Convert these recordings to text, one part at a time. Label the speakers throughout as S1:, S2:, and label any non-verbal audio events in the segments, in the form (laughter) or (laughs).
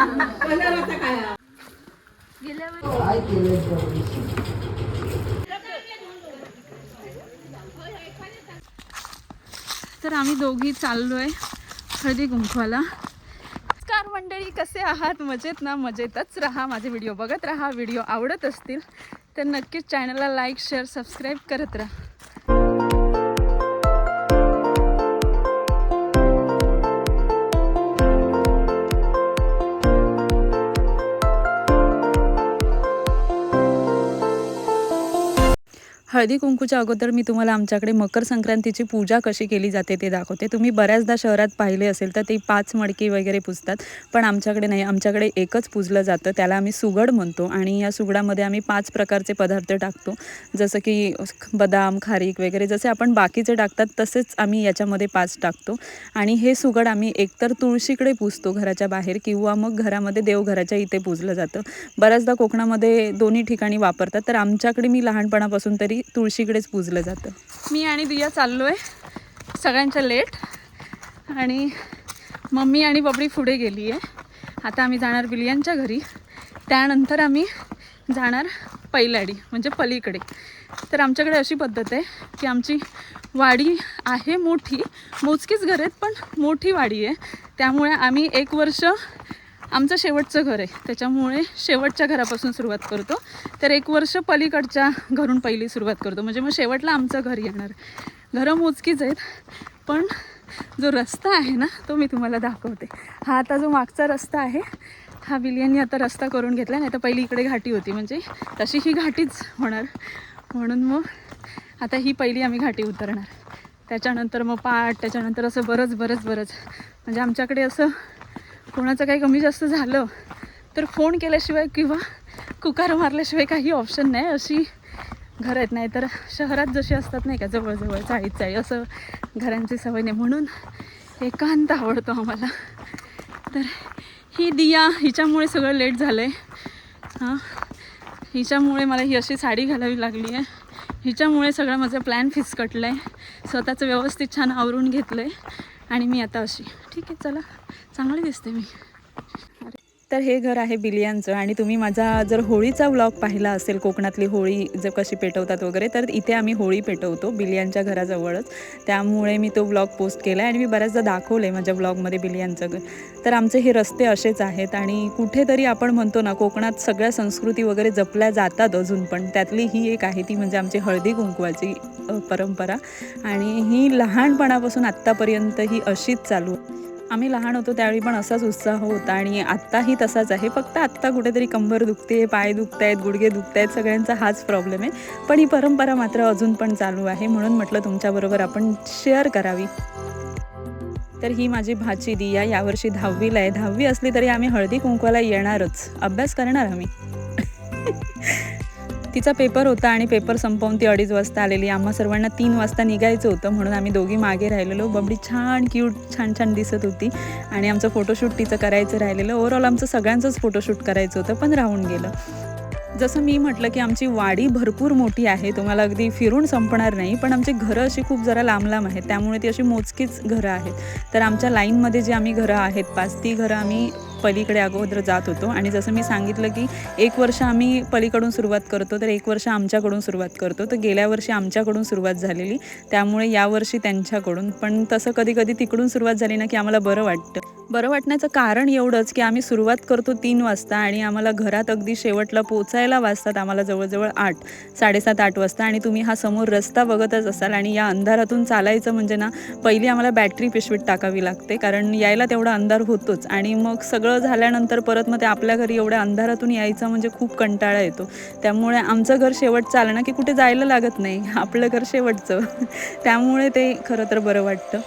S1: तर आम्ही दोघी चाललोय हळदी कुंकवाला. नमस्कार मंडळी कसे आहात? मजेत ना? मजेतच राहा. माझे व्हिडिओ बघत राहा. व्हिडिओ आवडत असतील तर नक्कीच चॅनलला लाईक शेअर सबस्क्राईब करत राहा. हळदी कुंकूच्या अगोदर मी तुम्हाला आमच्याकडे मकर संक्रांतीची पूजा कशी केली जाते ते दाखवते. तुम्ही बऱ्याचदा शहरात पाहिले असेल तर ते पाच मडकी वगैरे पुजतात पण आमच्याकडे नाही. आमच्याकडे एकच पुजलं जातं त्याला आम्ही सुगड म्हणतो आणि या सुगडामध्ये आम्ही पाच प्रकारचे पदार्थ टाकतो. जसं की बदाम खारीक वगैरे जसे आपण बाकीचे टाकतात तसेच आम्ही याच्यामध्ये पाच टाकतो. आणि हे सुगड आम्ही एकतर तुळशीकडे पुजतो घराच्या बाहेर किंवा मग घरामध्ये देवघराच्या इथे पूजलं जातं. बऱ्याचदा कोकणामध्ये दोन्ही ठिकाणी वापरतात. तर आमच्याकडे मी लहानपणापासून तरी तुळशीकडेच पूजलं जातं. मी आणि दिया चाललो आहे सगळ्यांच्या लेट. आणि मम्मी आणि बबडी पुढे गेली आहे आता आम्ही जाणार बिलियांच्या घरी. त्यानंतर आम्ही जाणार पैलाडी म्हणजे पलीकडे. तर आमच्याकडे अशी पद्धत आहे की आमची वाडी आहे मोठी. मोजकीच घर आहेत पण मोठी वाडी आहे. त्यामुळे आम्ही एक वर्ष आमचं शेवटचं घर आहे. त्याच्यामुळे शेवटच्या घरापासून सुरुवात करतो. तर एक वर्ष पलीकडच्या घरून पहिली सुरुवात करतो. म्हणजे मग शेवटला आमचं घर येणार. घरं मोजकीच आहेत पण जो रस्ता आहे ना तो मी तुम्हाला दाखवते. हा आता जो मागचा रस्ता आहे हा बिलियांनी आता रस्ता करून घेतला नाही तर पहिली इकडे घाटी होती. म्हणजे तशी ही घाटीच होणार. म्हणून मग आता ही पहिली आम्ही घाटी उतरणार. त्याच्यानंतर मग पाट त्याच्यानंतर असं बरंच बरंच बरंच. म्हणजे आमच्याकडे असं कोणाचं काही कमी जास्त झालं तर फोन केल्याशिवाय किंवा कुकार मारल्याशिवाय काही ऑप्शन नाही. अशी घरं आहेत. नाही तर शहरात जशी असतात नाही का जवळजवळ चाळीत चाळी असं घरांची सवय नाही. म्हणून एकांत आवडतो आम्हाला. तर ही दिया हिच्यामुळे सगळं लेट झालं आहे हां हिच्यामुळे मला ही अशी साडी घालावी लागली आहे. हिच्यामुळे सगळं माझं प्लॅन फिसकटलं आहे स्वतःचं व्यवस्थित छान आवरून घेतलं आहे आणि मी आता अशी. ठीक आहे चला. चांगली दिसते मी. अरे. तर हे घर आहे बिलियांचं आणि तुम्ही माझा जर होळीचा व्लॉग पाहिला असेल कोकणातली होळी जर कशी पेटवतात वगैरे तर इथे आम्ही होळी पेटवतो बिलियांच्या घराजवळच. त्यामुळे मी तो व्लॉग पोस्ट केला आहे आणि मी बऱ्याचदा दाखवलं आहे माझ्या व्लॉगमध्ये बिलियांचं घर. तर आमचे हे रस्ते असेच आहेत आणि कुठेतरी आपण म्हणतो ना कोकणात सगळ्या संस्कृती वगैरे जपल्या जातात अजून पण. त्यातली ही एक आहे ती म्हणजे आमची हळदी कुंकवाची परंपरा. आणि ही लहानपणापासून आत्तापर्यंत ही अशीच चालू आहे. आम्ही लहान होतो त्यावेळी पण असाच उत्साह होता आणि आत्ताही तसाच आहे. फक्त आत्ता कुठेतरी कंबर दुखते पाय दुखत आहेत गुडघे दुखत आहेत सगळ्यांचा हाच प्रॉब्लेम आहे. पण ही परंपरा मात्र अजून पण चालू आहे म्हणून म्हटलं तुमच्याबरोबर आपण शेअर करावी. तर ही माझी भाची दिया यावर्षी दहावीला आहे. दहावी असली तरी आम्ही हळदी कुंकवाला येणारच. अभ्यास करणार आम्ही. (laughs) तिचा पेपर होता आणि पेपर संपवून ती अडीच वाजता आलेली. आम्हा सर्वांना तीन वाजता निघायचं होतं म्हणून आम्ही दोघी मागे राहिलेलो. बबडी छान क्यूट छान छान दिसत होती. आणि आमचं फोटोशूट तिचं करायचं राहिलेलं. ओव्हरऑल आमचं सगळ्यांचंच फोटोशूट करायचं होतं पण राहून गेलं. जसं मी म्हटलं की आमची वाडी भरपूर मोठी आहे. तुम्हाला अगदी फिरून संपणार नाही पण आमची घरं अशी खूप जरा लांब लांब आहेत. त्यामुळे ती अशी मोजकीच घरं आहेत. तर आमच्या लाईनमध्ये जी आम्ही घरं आहेत पाच ती घरं आम्ही पलीकडे अगोदर जात होतो. आणि जसं मी सांगितलं की एक वर्ष आम्ही पलीकडून सुरुवात करतो तर एक वर्ष आमच्याकडून सुरुवात करतो. तर गेल्या वर्षी आमच्याकडून सुरुवात झालेली. त्यामुळे यावर्षी त्यांच्याकडून. पण तसं कधी कधी तिकडून सुरुवात झाली ना की आम्हाला बरं वाटतं. बरं वाटण्याचं कारण एवढंच की आम्ही सुरुवात करतो तीन वाजता आणि आम्हाला घरात अगदी शेवटला पोचायला वाजतात आम्हाला जवळजवळ आठ साडेसात आठ वाजता आणि तुम्ही हा समोर रस्ता बघतच असाल आणि या अंधारातून चालायचं म्हणजे ना पहिली आम्हाला बॅटरी पिशवीत टाकावी लागते कारण यायला तेवढा अंधार होतोच आणि मग सगळं झाल्यानंतर परत मग ते आपल्या घरी एवढ्या अंधारातून यायचं म्हणजे खूप कंटाळा येतो. त्यामुळे आमचं घर शेवटचं आलं ना की कुठे जायला लागत नाही आपलं घर शेवटचं. (laughs) त्यामुळे ते खरं तर बरं वाटतं.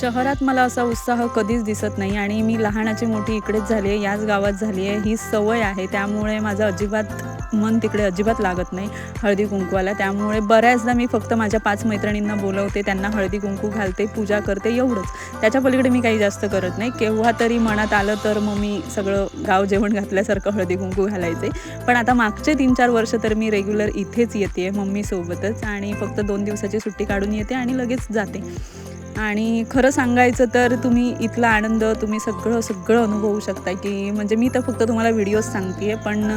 S1: शहरात मला असा उत्साह कधीच दिसत नाही आणि मी लहानाची मोठी इकडेच झाली आहे याच गावात झाली आहे. ही सवय आहे त्यामुळे माझं अजिबात मन तिकडे अजिबात लागत नाही हळदी कुंकवाला. त्यामुळे बऱ्याचदा मी फक्त माझ्या पाच मैत्रिणींना बोलवते त्यांना हळदी कुंकू घालते पूजा करते एवढंच. त्याच्या पलीकडे मी काही जास्त करत नाही. केव्हा तरी मनात आलं तर मग मी सगळं गाव जेवण घातल्यासारखं हळदी कुंकू घालायचे. पण आता मागचे तीन चार वर्ष तर मी रेग्युलर इथेच येते आहे मम्मीसोबतच आणि फक्त दोन दिवसाची सुट्टी काढून येते आणि लगेच जाते. आणि खरं सांगायचं तर तुम्ही इथला आनंद तुम्ही सगळं सगळं अनुभवू शकता की म्हणजे मी तर फक्त तुम्हाला व्हिडिओज सांगते पण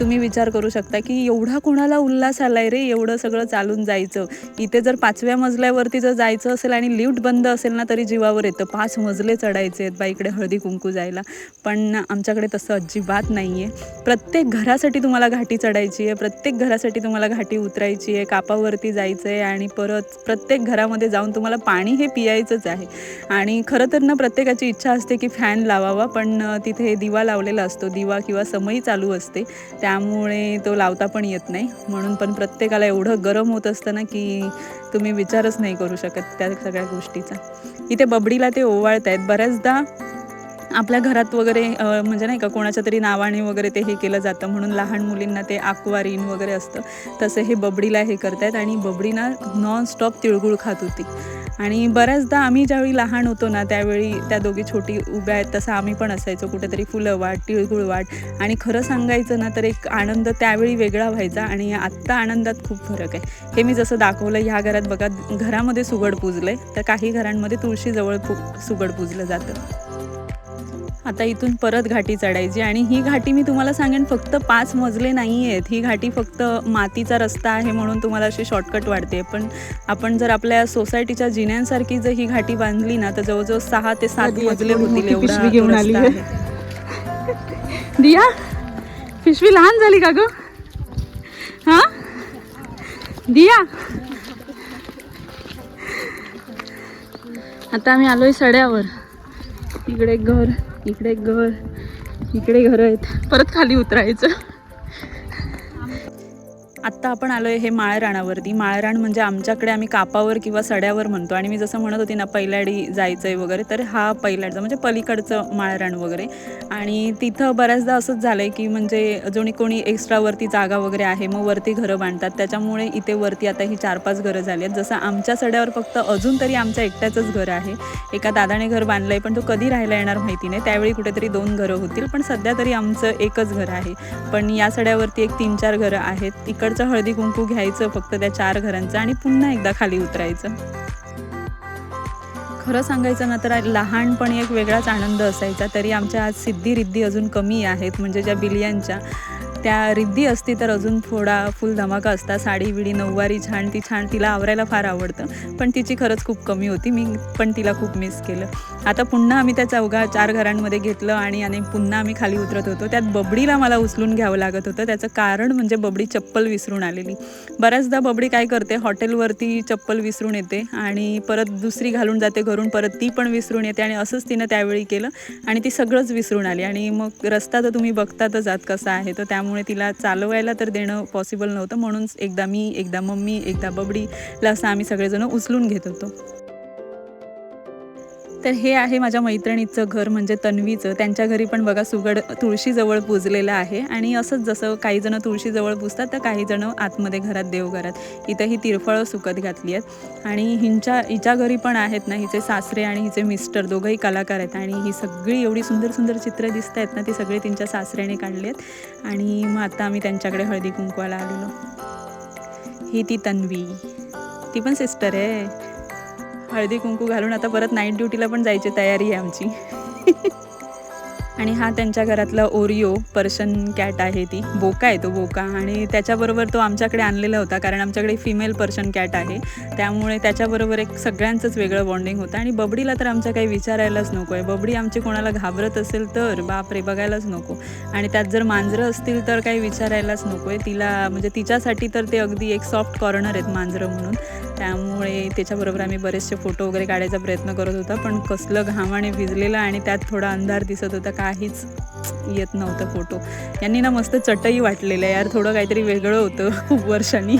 S1: तुम्ही विचार करू शकता की एवढा कोणाला उल्हास आलाय रे एवढं सगळं चालून जायचं. इथे जर पाचव्या मजल्यावरती जर जायचं असेल आणि लिफ्ट बंद असेल ना तरी जीवावर येतं. पाच मजले चढायचे आहेत बा इकडे हळदी कुंकू जायला. पण आमच्याकडे तसं अजिबात नाही आहे प्रत्येक घरासाठी तुम्हाला घाटी चढायची आहे प्रत्येक घरासाठी तुम्हाला घाटी उतरायची आहे कापावरती जायचं आहे आणि परत प्रत्येक घरामध्ये जाऊन तुम्हाला पाणी हे पियायचंच आहे. आणि खरं तर ना प्रत्येकाची इच्छा असते की फॅन लावावा पण तिथे दिवा लावलेला असतो. दिवा किंवा समयी चालू असते. त्यामुळे तो लावता पण येत नाही. म्हणून पण प्रत्येकाला एवढं गरम होत असतं ना की तुम्ही विचारच नाही करू शकत त्या सगळ्या गोष्टीचा. इथे बबडीला ते ओवाळत आहेत बऱ्याचदा आपल्या घरात वगैरे म्हणजे नाही का कोणाच्या तरी नावाने वगैरे ते हे केलं जातं. म्हणून लहान मुलींना ते आक्वारीन वगैरे असतं. तसं हे बबडीला हे करतायत आणि बबडीना नॉनस्टॉप तिळगुळ खात होती. आणि बऱ्याचदा आम्ही ज्यावेळी लहान होतो ना त्यावेळी त्या दोघी छोटी उभ्या आहेत तसं आम्ही पण असायचो. कुठेतरी फुलं वाट तिळगुळ वाट. आणि खरं सांगायचं ना तर एक आनंद त्यावेळी वेगळा व्हायचा आणि आत्ता आनंदात खूप फरक आहे. हे मी जसं दाखवलं ह्या घरात बघा घरामध्ये सुगड पूजलं आहे तर काही घरांमध्ये तुळशीजवळ पू सुगड पूजलं जातं. आता इथून परत घाटी चढायची. आणि ही घाटी मी तुम्हाला सांगेन फक्त पाच मजले नाही आहेत ही घाटी फक्त मातीचा रस्ता आहे म्हणून तुम्हाला अशी शॉर्टकट वाढते. पण आपण जर आपल्या सोसायटीच्या जिन्यांसारखी जर ही घाटी बांधली ना तर जवळजवळ सहा ते सात मजले होतील एवढा घेऊन आली (laughs)
S2: दिया पिशवी लहान झाली का ग? हा? दिया. आता आम्ही आलोय सड्यावर. इकडे घर. इकडे घर इकडे घर आहेत. परत खाली उतरायचं.
S1: आत्ता आपण आलो आहे हे माळराणावरती. माळराण म्हणजे आमच्याकडे आम्ही कापावर किंवा सड्यावर म्हणतो. आणि मी जसं म्हणत होती ना पहिल्याडी जायचं आहे वगैरे तर हा पहिल्याडचा म्हणजे पलीकडचं माळराण वगैरे. आणि तिथं बऱ्याचदा असंच झालं आहे की म्हणजे जोणी कोणी एक्स्ट्रावरती जागा वगैरे आहे मग वरती घरं बांधतात. त्याच्यामुळे इथे वरती आता ही चार पाच घरं झाली आहेत. जसं आमच्या सड्यावर फक्त अजून तरी आमच्या एकट्याचंच घर आहे. एका दादाने घर बांधलं आहे पण तो कधी राहायला येणार माहिती नाही. त्यावेळी कुठेतरी दोन घरं होतील पण सध्या तरी आमचं एकच घर आहे. पण या सड्यावरती एक तीन चार घरं आहेत. तिकडचं तिकडचं हळदी कुंकू घ्यायचं फक्त त्या चार घरांचं आणि पुन्हा एकदा खाली उतरायचं. खरं सांगायचं ना तर लहानपणी एक वेगळाच आनंद असायचा तरी आमच्या आज सिद्धी रिद्धी अजून कमी आहेत म्हणजे ज्या बिलियांच्या. त्या रिद्धी असती तर अजून थोडा फुल धमाका असता साडी विडी नऊवारी छान ती छान तिला आवरायला फार आवडतं. पण तिची खरंच खूप कमी होती मी पण तिला खूप मिस केलं. आता पुन्हा आम्ही त्या चौघा चार घरांमध्ये घेतलं आणि आणि पुन्हा आम्ही खाली उतरत होतो. त्यात बबडीला मला उचलून घ्यावं लागत होतं. त्याचं कारण म्हणजे बबडी चप्पल विसरून आलेली. बऱ्याचदा बबडी काय करते हॉटेलवरती चप्पल विसरून येते आणि परत दुसरी घालून जाते घरून परत ती पण विसरून येते आणि असंच तिनं त्यावेळी केलं आणि ती सगळंच विसरून आली. आणि मग रस्ता तर तुम्ही बघतातच आत कसा आहे तर त्यामुळे तिला चालवायला तर देणं पॉसिबल नव्हतं. म्हणून एकदा मी एकदा मम्मी एकदा बबडीला असं आम्ही सगळेजण उचलून घेत होतो. तर हे आहे माझ्या मैत्रिणीचं घर म्हणजे तन्वीचं. त्यांच्या घरी पण बघा सुगड तुळशीजवळ पूजलेलं आहे. आणि असंच जसं काही जणं तुळशीजवळ पुजतात तर काही जणं आतमध्ये घरात देवघरात. इथं ही तिरफळं सुकत घातली आहेत. आणि हिंच्या हिच्या घरी पण आहेत ना हिचे सासरे आणि हिचे मिस्टर. दोघंही कलाकार आहेत. आणि ही सगळी एवढी सुंदर सुंदर चित्रं दिसत आहेत ना ती सगळी त्यांच्या सासऱ्याने काढली आहेत. आणि मग आता आम्ही त्यांच्याकडे हळदी कुंकवाला आलेलो. ही ती तन्वी. ती पण सिस्टर आहे. हळदी कुंकू घालून आता परत नाईट ड्युटीला पण जायची तयारी आहे आमची. आणि हा त्यांच्या घरातला ओरिओ पर्शन कॅट आहे ती. बोका आहे तो बोका. आणि त्याच्याबरोबर तो आमच्याकडे आणलेला होता कारण आमच्याकडे फिमेल पर्शन कॅट आहे. त्यामुळे त्याच्याबरोबर एक सगळ्यांचंच वेगळं बॉन्डिंग होतं. आणि बबडीला तर आमच्या काही विचारायलाच नको आहे. बबडी आमची कोणाला घाबरत असेल तर बापरे बघायलाच नको. आणि त्यात जर मांजरं असतील तर काही विचारायलाच नको आहे. तिला म्हणजे तिच्यासाठी तर ते अगदी एक सॉफ्ट कॉर्नर आहेत मांजरं म्हणून. त्यामुळे त्याच्याबरोबर आम्ही बरेचसे फोटो वगैरे काढायचा प्रयत्न करत होता पण कसलं घामाने भिजलेलं आणि त्यात थोडा अंधार दिसत होता काहीच येत नव्हतं फोटो. यांनी ना मस्त चटई वाटलेलं यार थोडं काहीतरी वेगळं होतं खूप (laughs) वर्षांनी.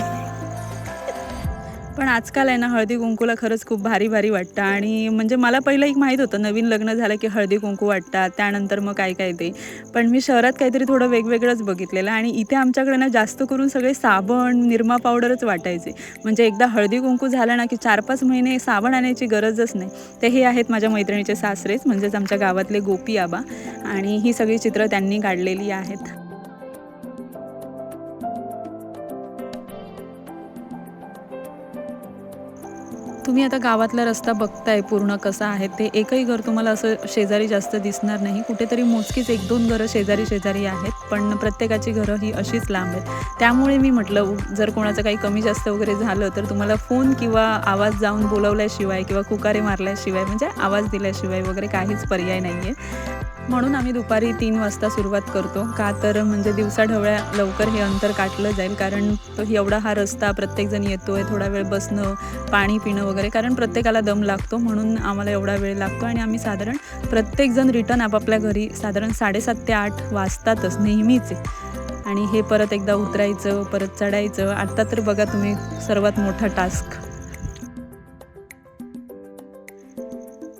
S1: पण आजकाल आहे ना हळदी कुंकूला खरंच खूप भारी भारी वाटतं. आणि म्हणजे मला पहिलं एक माहीत होतं नवीन लग्न झालं की हळदी कुंकू वाटतात त्यानंतर मग काय काय ते. पण मी शहरात काहीतरी थोडं वेगवेगळंच बघितलेलं आणि इथे आमच्याकडे ना जास्त करून सगळे साबण निरमा पावडरच वाटायचे. म्हणजे एकदा हळदी कुंकू झालं ना की चार पाच महिने साबण आणायची गरजच नाही. ते हे आहेत माझ्या मैत्रिणीचे सासरेच म्हणजेच आमच्या गावातले गोपी आबा. आणि ही सगळी चित्रं त्यांनी काढलेली आहेत. तुम्ही आता गावातला रस्ता बघताय पूर्ण कसा आहे ते एकही घर तुम्हाला असं शेजारी जास्त दिसणार नाही. कुठेतरी मोजकीच एक दोन घरं शेजारी शेजारी आहेत पण प्रत्येकाची घरं ही अशीच लांब आहेत. त्यामुळे मी म्हटलं जर कोणाचं काही कमी जास्त वगैरे झालं तर तुम्हाला फोन किंवा आवाज जाऊन बोलवल्याशिवाय किंवा कुकारे मारल्याशिवाय म्हणजे आवाज दिल्याशिवाय वगैरे काहीच पर्याय नाही आहे म्हणून आम्ही दुपारी तीन वाजता सुरुवात करतो. का तर म्हणजे दिवसाढवळ्या लवकर हे अंतर काटलं जाईल कारण तो एवढा हा रस्ता प्रत्येकजण येतोय थोडा वेळ बसणं पाणी पिणं वगैरे कारण प्रत्येकाला दम लागतो म्हणून आम्हाला एवढा वेळ लागतो. आणि आम्ही साधारण प्रत्येकजण रिटर्न आपापल्या घरी साधारण साडेसात ते आठ वाजतातच नेहमीच. आणि हे परत एकदा उतरायचं परत चढायचं आत्ता तर बघा तुम्ही सर्वात मोठा टास्क.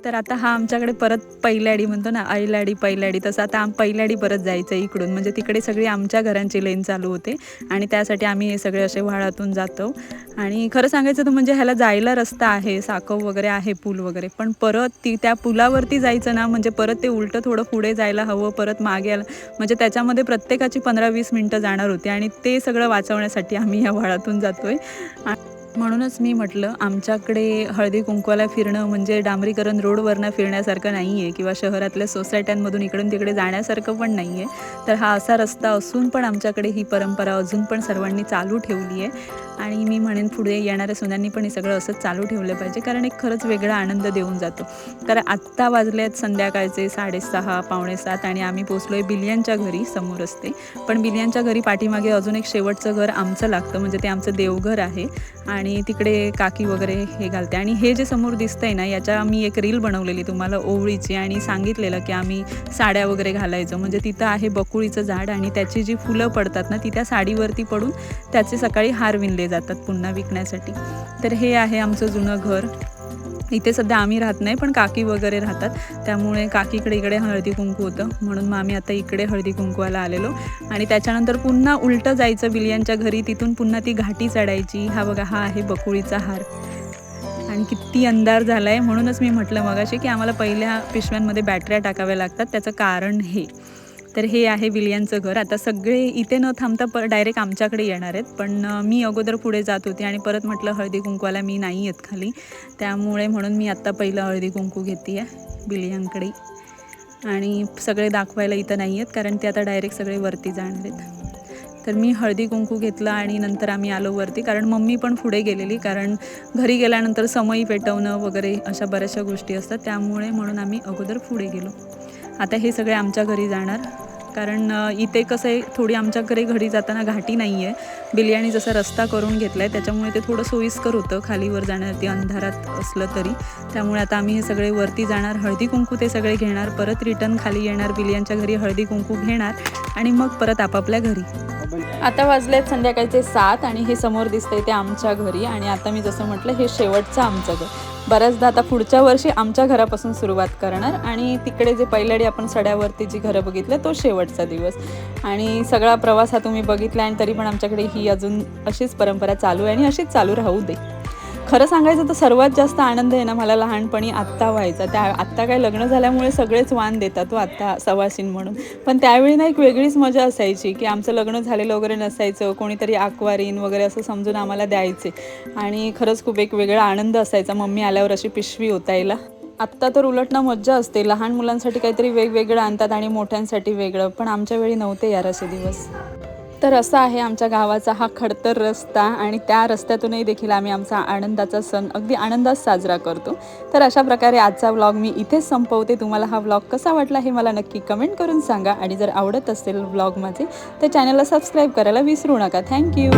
S1: तर आता हा आमच्याकडे परत पहिल्याडी म्हणतो ना ऐलाडी पहिल्याडी तसं आता आम पहिल्याडी परत जायचं आहे इकडून. म्हणजे तिकडे सगळी आमच्या घरांची लेन चालू होते आणि त्यासाठी आम्ही हे सगळे असे व्हाळातून जातो. आणि खरं सांगायचं तर म्हणजे ह्याला जायला रस्ता आहे साकव वगैरे आहे पूल वगैरे. पण परत ती त्या पुलावरती जायचं ना म्हणजे परत ते उलटं थोडं पुढे जायला हवं परत मागे यायला म्हणजे त्याच्यामध्ये प्रत्येकाची पंधरा वीस मिनटं जाणार होती आणि ते सगळं वाचवण्यासाठी आम्ही या व्हाळातून जातो आहे म्हणूनच मी म्हटलं आमच्याकडे हळदी कुंकवाला फिरणं म्हणजे डांबरीकरण रोडवरनं फिरण्यासारखं नाही आहे किंवा शहरातल्या सोसायट्यांमधून इकडून तिकडे जाण्यासारखं पण नाही आहे तर हा असा रस्ता असून पण आमच्याकडे ही परंपरा अजून पण सर्वांनी चालू ठेवली आहे. आणि मी म्हणेन पुढे येणाऱ्या सुनांनी पण हे सगळं असंच चालू ठेवलं पाहिजे कारण एक खरंच वेगळा आनंद देऊन जातो. कारण आत्ता वाजले आहेत संध्याकाळचे साडेसहा पावणे सात आणि आम्ही पोचलो आहे बिलियांच्या घरी समोर असते पण बिलियांच्या घरी पाठीमागे अजून एक शेवटचं घर आमचं लागतं म्हणजे ते आमचं देवघर आहे. आणि आणि तिकडे काकी वगैरे हे घालते. आणि हे जे समोर दिसतंय ना याच्या मी एक रील बनवलेली तुम्हाला ओवळीची आणि सांगितलेलं की आम्ही साड्या वगैरे घालायचो. म्हणजे तिथं आहे बकुळीचं झाड आणि त्याची जी फुलं पडतात ना ती त्या साडीवरती पडून त्याचे सकाळी हार विणले जातात पुन्हा विकण्यासाठी. तर हे आहे आमचं जुनं घर. इथे सध्या आम्ही राहत नाही पण काकी वगैरे राहतात. त्यामुळे काकीकडे इकडे हळदी कुंकू होतं. म्हणून मग आम्ही आता इकडे हळदी कुंकवाला आलेलो. आणि त्याच्यानंतर पुन्हा उलटं जायचं बिलियांच्या घरी. तिथून पुन्हा ती घाटी चढायची. हा बघा हा आहे बकुळीचा हार. आणि किती अंधार झाला आहे म्हणूनच मी म्हटलं मगाशी की आम्हाला पहिल्या पिशव्यांमध्ये बॅटऱ्या टाकाव्या लागतात. त्याचं कारण हे. तर हे आहे विलियनचं घर. आता सगळे इथे न थांबता प डायरेक्ट आमच्याकडे येणार आहेत. पण मी अगोदर पुढे जात होते आणि परत म्हटलं हळदी कुंकवाला मी नाही येत खाली. त्यामुळे म्हणून मी आत्ता पहिलं हळदी कुंकू घेते आहे बिलियांकडे आणि सगळे दाखवायला इथं नाही आहेत कारण ते आता डायरेक्ट सगळे वरती जाणार आहेत. तर मी हळदी कुंकू घेतलं आणि नंतर आम्ही आलो वरती कारण मम्मी पण पुढे गेलेली. कारण घरी गेल्यानंतर समई पेटवणं वगैरे अशा बऱ्याचशा गोष्टी असतात. त्यामुळे म्हणून आम्ही अगोदर पुढे गेलो. आता हे सगळे आमच्या घरी जाणार. कारण इथे कसं आहे थोडी आमच्याकडे घरी जाताना घाटी नाही आहे बिर्याणी जसा रस्ता करून घेतला आहे त्याच्यामुळे ते थोडं सोयीस्कर होतं. खालीवर जाण्यासाठी अंधारात असलं तरी. त्यामुळे आता आम्ही हे सगळे वरती जाणार. हळदी कुंकू ते सगळे घेणार. परत रिटर्न खाली येणार बिलियांच्या घरी हळदी कुंकू घेणार. आणि मग परत आपापल्या घरी. आता वाजले आहेत संध्याकाळचे सात आणि हे समोर दिसतंय ते आमच्या घरी. आणि आता मी जसं म्हटलं हे शेवटचं आमचं घर. बऱ्याचदा आता पुढच्या वर्षी आमच्या घरापासून सुरुवात करणार आणि तिकडे जे पहिल्याडी आपण सड्यावरती जी घरं बघितलं तो शेवटचा दिवस. आणि सगळा प्रवास हा तुम्ही बघितला आणि तरी पण आमच्याकडे ही अजून अशीच परंपरा चालू आहे आणि अशीच चालू राहू दे. खरं सांगायचं तर सर्वात जास्त आनंद आहे ना मला लहानपणी आत्ता व्हायचा. त्या आत्ता काय लग्न झाल्यामुळे सगळेच वाण देतात तो आत्ता सवासीन म्हणून. पण त्यावेळी ना एक वेगळीच मजा असायची की आमचं लग्न झालेलं वगैरे नसायचं कोणीतरी आकवारीन वगैरे असं समजून आम्हाला द्यायचे. आणि खरंच खूप एक वेगळा आनंद असायचा मम्मी आल्यावर अशी पिशवी होतायला आत्ता तर उलट ना मज्जा असते. लहान मुलांसाठी काहीतरी वेगवेगळं आणतात आणि मोठ्यांसाठी वेगळं. पण आमच्या वेळी नव्हते यार असे दिवस. तर असा आहे आमच्या गावाचा हा खडतर रस्ता आणि त्या रस्त्यातूनही देखील आम्ही आमचा आनंदाचा सण अगदी आनंदात साजरा करतो. तर अशा प्रकारे आजचा व्लॉग मी इथेच संपवते. तुम्हाला हा व्लॉग कसा वाटला हे मला नक्की कमेंट करून सांगा. आणि जर आवडत असेल व्लॉग माझे तर चॅनलला सबस्क्राईब करायला विसरू नका. थँक्यू